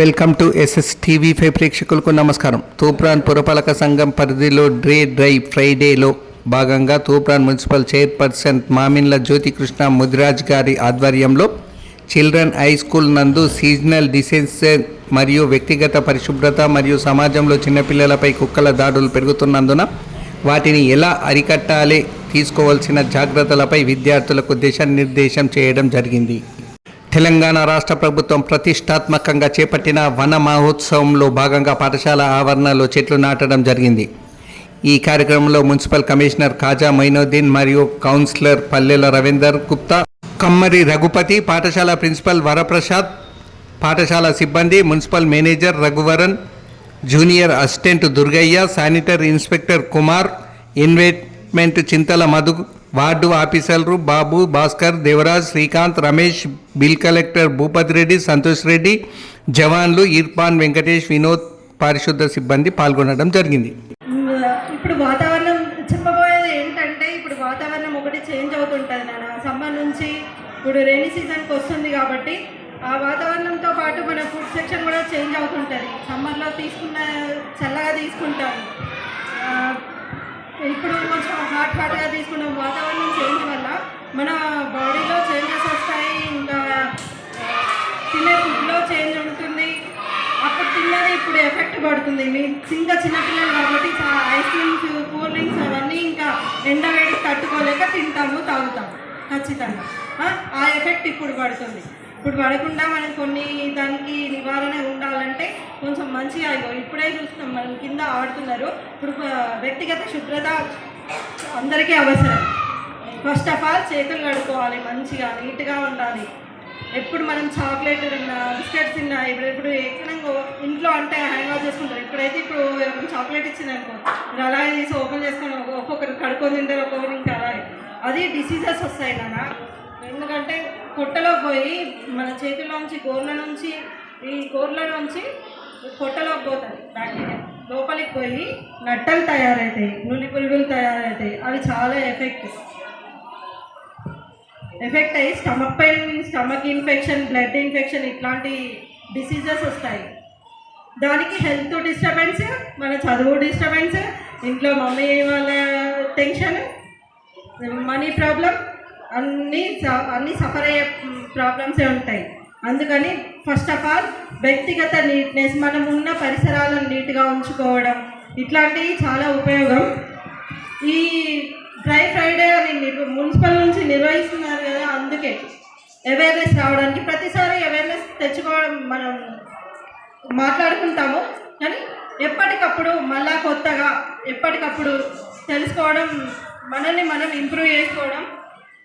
Welcome to SS TV five ప్రేక్షకులకు నమస్కారం. తూప్రాన్ పురపాలక సంఘం పరిధిలో డ్రే డ్రై ఫ్రైడేలో భాగంగా తూప్రాన్ మున్సిపల్ చైర్పర్సన్ మామిన్ల జ్యోతికృష్ణ ముదిరాజ్ గారి ఆధ్వర్యంలో చిల్డ్రన్ హై స్కూల్ నందు సీజనల్ డిసెన్స్ మరియు వ్యక్తిగత పరిశుభ్రత మరియు సమాజంలో చిన్నపిల్లలపై కుక్కల దాడులు పెరుగుతున్నందున వాటిని ఎలా అరికట్టాలి తీసుకోవాల్సిన జాగ్రత్తలపై విద్యార్థులకు దిశానిర్దేశం చేయడం జరిగింది. తెలంగాణ రాష్ట్ర ప్రభుత్వం ప్రతిష్టాత్మకంగా చేపట్టిన వన మహోత్సవంలో భాగంగా పాఠశాల ఆవరణలో చెట్లు నాటడం జరిగింది. ఈ కార్యక్రమంలో మున్సిపల్ కమిషనర్ ఖాజా మైనుద్దీన్ మరియు కౌన్సిలర్ పల్లెల రవీందర్ గుప్తా కమ్మరి రఘుపతి పాఠశాల ప్రిన్సిపల్ వరప్రసాద్ పాఠశాల సిబ్బంది municipal manager Raghuvaran junior assistant Durgaiah sanitary inspector Kumar investment Chintala Madhu ward ఆఫీసర్లు బాబు భాస్కర్ దేవరాజ్ శ్రీకాంత్ రమేష్ బిల్ కలెక్టర్ భూపతి రెడ్డి సంతోష్ రెడ్డి జవాన్లు ఇర్ఫాన్ వెంకటేష్ వినోద్ పారిశుద్ధ సిబ్బంది పాల్గొనడం జరిగింది. ఇప్పుడు వాతావరణం చెప్పబోయేది ఏంటంటే ఇప్పుడు వాతావరణం ఒకటి చేంజ్ అవుతుంటుంది నాన్న. సమ్మర్ నుంచి ఇప్పుడు రెయినీ సీజన్కి వస్తుంది కాబట్టి ఆ వాతావరణంతో పాటు మన ఫుడ్ సెక్షన్ కూడా చేంజ్ అవుతుంటుంది. సమ్మర్లో తీసుకున్న చల్లగా తీసుకుంటాము. ఇప్పుడు కొంచెం హాట్ హాట్గా తీసుకున్న. వాతావరణం చేంజ్ వల్ల మన బాడీలో చేంజెస్ వస్తాయి. ఇంకా తినే ఫుడ్లో చేంజ్ ఉంటుంది. అప్పుడు తిన్నది ఇప్పుడు ఎఫెక్ట్ పడుతుంది. మీ ఇంకా చిన్నపిల్లలు కాబట్టి ఐస్ క్రీమ్స్ కూల్ డ్రింక్స్ అవన్నీ ఇంకా ఎండ వేడికి తట్టుకోలేక తింటాము తాగుతాము. ఖచ్చితంగా. ఆ ఎఫెక్ట్ ఇప్పుడు పడుతుంది. ఇప్పుడు పడకుండా మనం కొన్ని దానికి నివారణ ఉండాలంటే కొంచెం మంచిగా ఇగో ఇప్పుడే చూస్తున్నాం మనం కింద ఆడుతున్నారు. ఇప్పుడు వ్యక్తిగత శుభ్రత అందరికీ అవసరం. ఫస్ట్ ఆఫ్ ఆల్ చేతులు కడుక్కోవాలి మంచిగా నీట్గా ఉండాలి. ఎప్పుడు మనం చాక్లెట్ తిన్నా బిస్కెట్స్ తిన్నా ఇప్పుడు ఇప్పుడు ఎక్కడో ఇంట్లో అంటే హ్యాంగ్ అవుట్ చేసుకుంటారు. ఇప్పుడైతే ఇప్పుడు చాక్లెట్ ఇచ్చిందనుకో మీరు అలాగే తీసి ఓపెన్ చేసుకొని ఒక్కొక్కరు కడుక్కొని తింటారు ఒక్కొక్కరు ఇంకా అలాగే అది డిసీజెస్ వస్తాయి నాన్న. ఎందుకంటే పొట్టలో పోయి మన చేతిలోంచి గోర్ల నుంచి ఈ గోర్ల నుంచి పొట్టలోకి పోతుంది బ్యాక్టీరియా లోపలికి పోయి నట్టలు తయారవుతాయి నులి పురుగులు తయారవుతాయి అవి చాలా ఎఫెక్ట్ ఎఫెక్ట్ అయ్యి stomach pain stomach infection blood infection ఇట్లాంటి డిసీజెస్ వస్తాయి. దానికి హెల్త్ డిస్టర్బెన్స్ మన చదువు డిస్టర్బెన్స్ ఇంట్లో మమ్మీ వాళ్ళ టెన్షన్ మనీ ప్రాబ్లం అన్నీ స- అన్నీ సఫర్ అయ్యే ప్రాబ్లమ్సే ఉంటాయి. అందుకని ఫస్ట్ ఆఫ్ ఆల్ వ్యక్తిగత నీట్నెస్ మనం ఉన్న పరిసరాలను నీట్గా ఉంచుకోవడం ఇట్లాంటివి చాలా ఉపయోగం. ఈ డ్రై ఫ్రైడే అని నిర్వ- మున్సిపల్ నుంచి నిర్వహిస్తున్నారు కదా అందుకే అవేర్నెస్ రావడానికి ప్రతిసారి అవేర్నెస్ తెచ్చుకోవడం మనం మాట్లాడుకుంటాము. కానీ ఎప్పటికప్పుడు మళ్ళా కొత్తగా ఎప్పటికప్పుడు తెలుసుకోవడం మనల్ని మనం ఇంప్రూవ్ చేసుకోవడం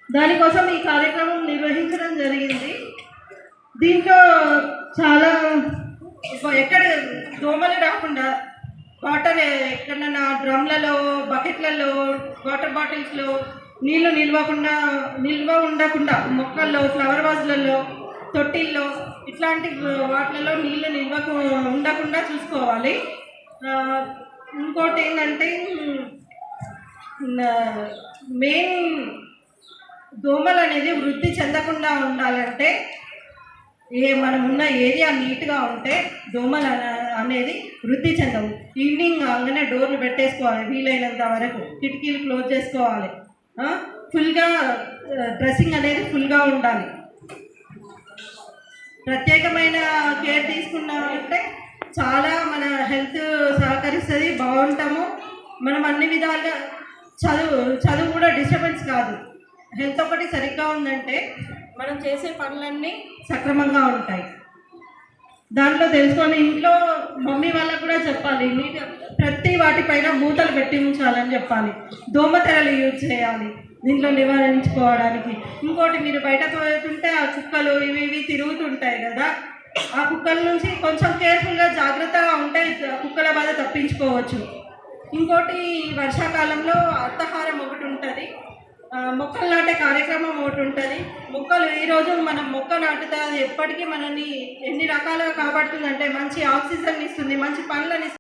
దానికోసం ఈ కార్యక్రమం నిర్వహించడం జరిగింది. దీంట్లో చాలా ఎక్కడ దోమలు రాకుండా వాటర్ ఎక్కడన్నా డ్రమ్లలో బకెట్లలో వాటర్ బాటిల్స్లో నీళ్ళు నిల్వకుండా నిల్వ ఉండకుండా మొక్కల్లో ఫ్లవర్ వాజ్లలో తొట్టిల్లో ఇట్లాంటి వాటిలలో నీళ్ళు నిల్వ ఉండకుండా చూసుకోవాలి. ఇంకోటి ఏంటంటే మెయిన్ దోమలు అనేది వృద్ధి చెందకుండా ఉండాలంటే ఏ మనం ఉన్న ఏరియా నీట్గా ఉంటే దోమలు అనేది వృద్ధి చెందవు. ఈవినింగ్ అంగనే డోర్లు పెట్టేసుకోవాలి వీలైనంత వరకు. కిటికీలు క్లోజ్ చేసుకోవాలి. ఫుల్గా డ్రెస్సింగ్ అనేది ఫుల్గా ఉండాలి. ప్రత్యేకమైన కేర్ తీసుకున్నామంటే చాలా మన హెల్త్ సహకరిస్తుంది బాగుంటాము. మనం అన్ని విధాలుగా చదువు చదువు కూడా డిస్టర్బెన్స్ కాదు. హెల్త్ ఒకటి సరిగ్గా ఉందంటే మనం చేసే పనులన్నీ సక్రమంగా ఉంటాయి. దాంట్లో తెలుసుకొని ఇంట్లో మమ్మీ వాళ్ళకు కూడా చెప్పాలి. ప్రతి వాటిపైన మూతలు పెట్టి ఉంచాలని చెప్పాలి. దోమతెరలు యూజ్ చేయాలి. దీంట్లో నివారించుకోవడానికి. ఇంకోటి మీరు బయట పోతుంటే ఆ కుక్కలు ఇవి ఇవి తిరుగుతుంటాయి కదా ఆ కుక్కల నుంచి కొంచెం కేర్ఫుల్గా జాగ్రత్తగా ఉంటే కుక్కల బాధ తప్పించుకోవచ్చు. ఇంకోటి వర్షాకాలంలో అర్థహారం ఒకటి ఉంటుంది. మొక్కలు నాటే కార్యక్రమం ఒకటి ఉంటుంది. మొక్కలు ఈరోజు మనం మొక్క నాటుతా అది ఎప్పటికీ మనల్ని ఎన్ని రకాలుగా కాపాడుతుంది అంటే మంచి ఆక్సిజన్ ఇస్తుంది మంచి పండ్లను ఇస్తుంది